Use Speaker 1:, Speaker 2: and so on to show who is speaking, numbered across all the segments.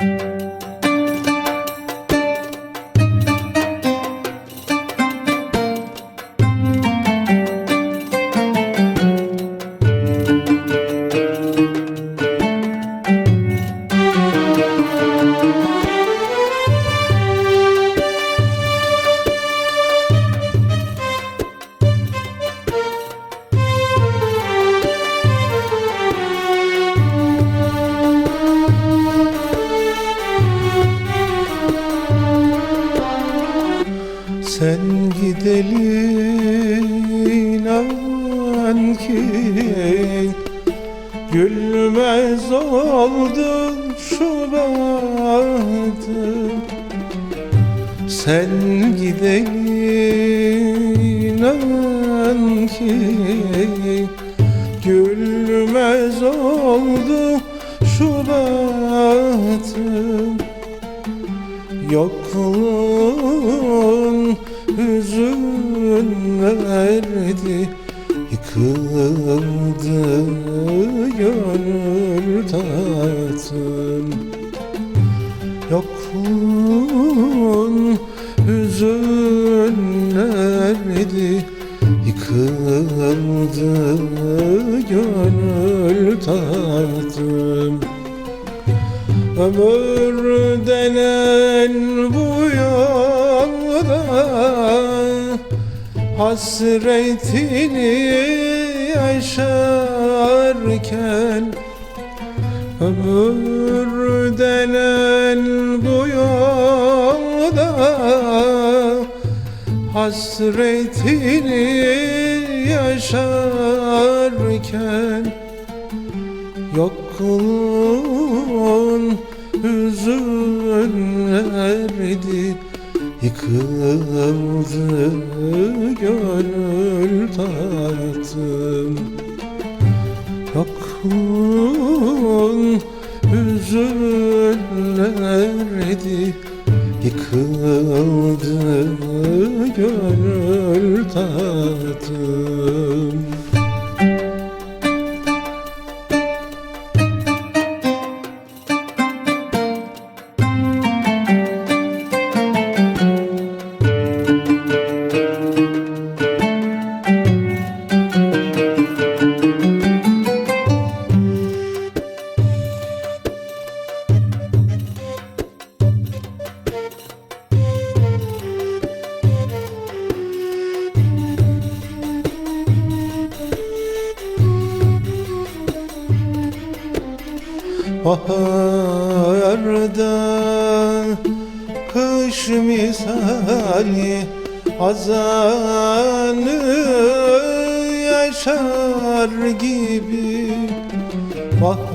Speaker 1: Sen gideli inan ki Gülmez oldu şu bahtım Sen gideli inan ki Gülmez oldu şu bahtım Yokluğun verdi Yıkıldı gönül tahtım Yokluğun hüzün Yıkıldı gönül tahtım Ömür denen bu yolda Hasretini yaşarken Ömür denen bu yolda Hasretini yaşarken Yokluğun hüzünlerdi Yıkıldı tahtım Yokluğun hüzünlerdi Yıkıldı gönül tahtım Baharda kış misali Hazanı yaşar gibi. Baharda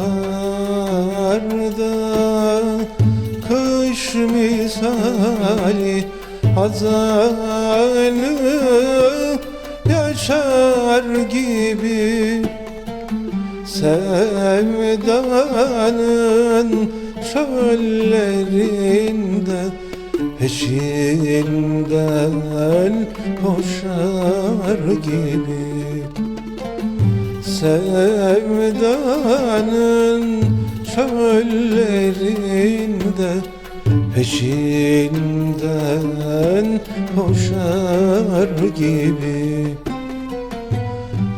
Speaker 1: kış misali Hazanı yaşar gibi Sevdanın çöllerinde Peşinden koşar gibi. Sevdanın çöllerinde Peşinden koşar gibi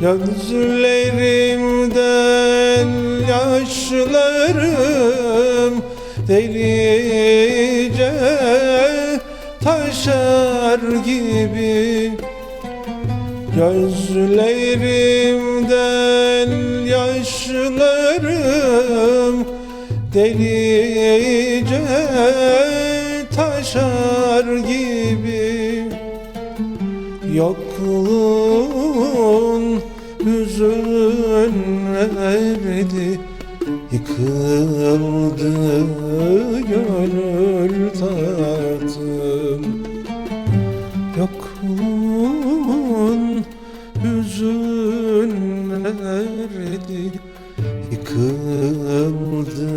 Speaker 1: Gözlerimden yaşlarım delice taşar gibi. Gözlerimden yaşlarım delice taşar gibi Yokluğun hüzün verdi Yıkıldı gönül tahtım. Yokluğun hüzün verdi Yıkıldı